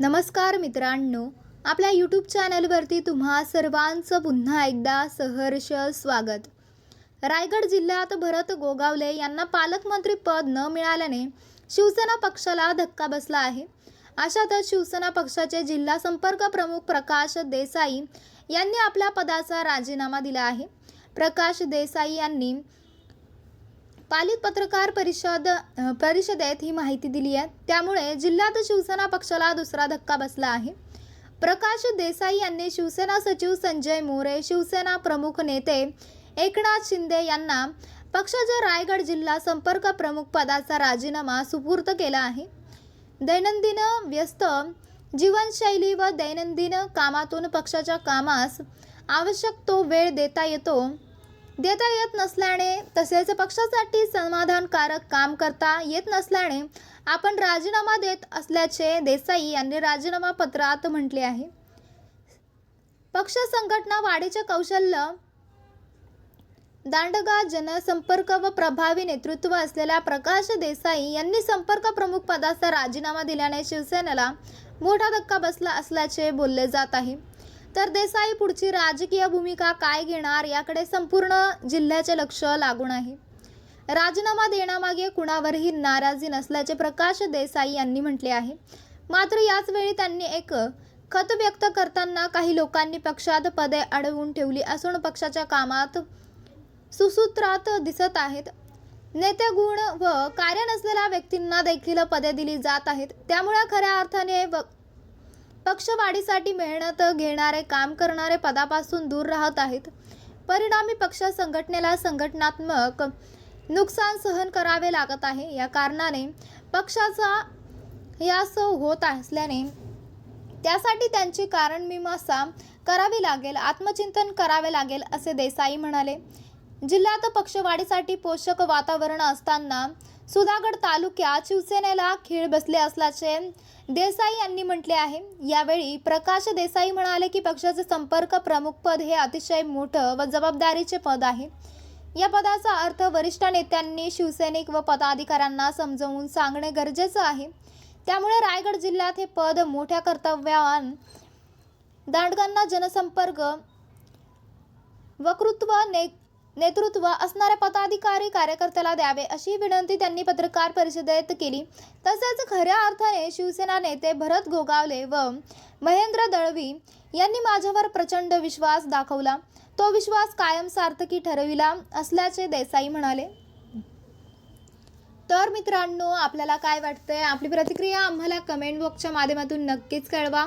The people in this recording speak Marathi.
नमस्कार मित्रांनो आपल्या यूट्यूब चॅनलवरती तुम्हा सर्वांचं पुन्हा एकदा सहर्ष स्वागत. रायगड जिल्ह्यात भरत गोगावले यांना पालकमंत्री पद न मिळाल्याने शिवसेना पक्षाला धक्का बसला आहे. अशातच शिवसेना पक्षाचे जिल्हा संपर्क प्रमुख प्रकाश देसाई यांनी आपल्या पदाचा राजीनामा दिला आहे. प्रकाश देसाई यांनी पालित पत्रकार परिषद परिषदेत ही माहिती दिली आहे. त्यामुळे जिल्ह्यात शिवसेना पक्षाला दुसरा धक्का बसला आहे. प्रकाश देसाई यांनी शिवसेना सचिव संजय मोरे शिवसेना प्रमुख नेते एकनाथ शिंदे यांना पक्षाच्या रायगड जिल्हा संपर्क प्रमुख पदाचा राजीनामा सुपूर्त केला आहे. दैनंदिन व्यस्त जीवनशैली व दैनंदिन कामातून पक्षाच्या कामास आवश्यक तो वेळ देता येतो. देता येत नसल्याने तसेच पक्षासाठी समाधानकारक काम करता येत नसल्याने आपण राजीनामा देत असल्याचे देसाई यांनी राजीनामा पत्रात म्हटले आहे. पक्ष संघटना वाढीचे कौशल्य दांडगा जनसंपर्क व प्रभावी नेतृत्व असलेल्या प्रकाश देसाई यांनी संपर्क प्रमुख पदाचा राजीनामा दिल्याने शिवसेनेला मोठा धक्का बसला असल्याचे बोलले जात आहे. तर देसाई पुढची राजकीय भूमिका काय घेणार याकडे संपूर्ण जिल्ह्याचे लक्ष लागून आहे. राजीनामा देण्यामागे कुणावरही नाराजी नसल्याचे प्रकाश देसाई यांनी म्हटले आहे. मात्र याच वेळी त्यांनी एक खत व्यक्त करताना काही लोकांनी पक्षात पदे अडवून ठेवली असून पक्षाच्या कामात सुसूत्रात दिसत आहेत. नेते गुण व कार्य नसलेल्या व्यक्तींना देखील पदे दिली जात आहेत. त्यामुळे खऱ्या अर्थाने व पक्षवाढीसाठी मेहनत घेणारे काम करणारे पदापासून दूर राहत आहेत. परिणामी पक्ष संघटनेला संघटनात्मक नुकसान सहन करावे लागत आहे. या कारणाने पक्षाचा यासव होत असल्याने त्यासाठी त्यांची कारणमीमांसा करावी लागेल आत्मचिंतन करावे लागेल असे देसाई म्हणाले. जिल्ह्यात पक्षवाढीसाठी पोषक वातावरण असताना सुधागड तालुक्यात शिवसेनेला खीळ बसले असल्याचे देसाई यांनी म्हटले आहे. यावेळी प्रकाश देसाई म्हणाले की पक्षाचे संपर्क प्रमुख पद हे अतिशय मोठं व जबाबदारीचे पद आहे. या पदाचा अर्थ वरिष्ठ नेत्यांनी शिवसैनिक व पदाधिकाऱ्यांना समजावून सांगणे गरजेचं आहे. त्यामुळे रायगड जिल्ह्यात हे पद मोठ्या कर्तव्यावान दांडगांना जनसंपर्क वक्तृत्व ने नेतृत्व असणाऱ्या पदाधिकारी कार्यकर्त्याला द्यावे अशी विनंती त्यांनी पत्रकार परिषदेत केली. तसेच खऱ्या अर्थाने शिवसेना नेते भरत गोगावले व महेंद्र दळवी यांनी माझ्यावर प्रचंड विश्वास दाखवला. तो विश्वास कायम सार्थकी ठरविला असल्याचे देसाई म्हणाले. तर मित्रांनो आपल्याला काय वाटतंय? आपली प्रतिक्रिया आम्हाला कमेंट बॉक्सच्या माध्यमातून नक्कीच कळवा.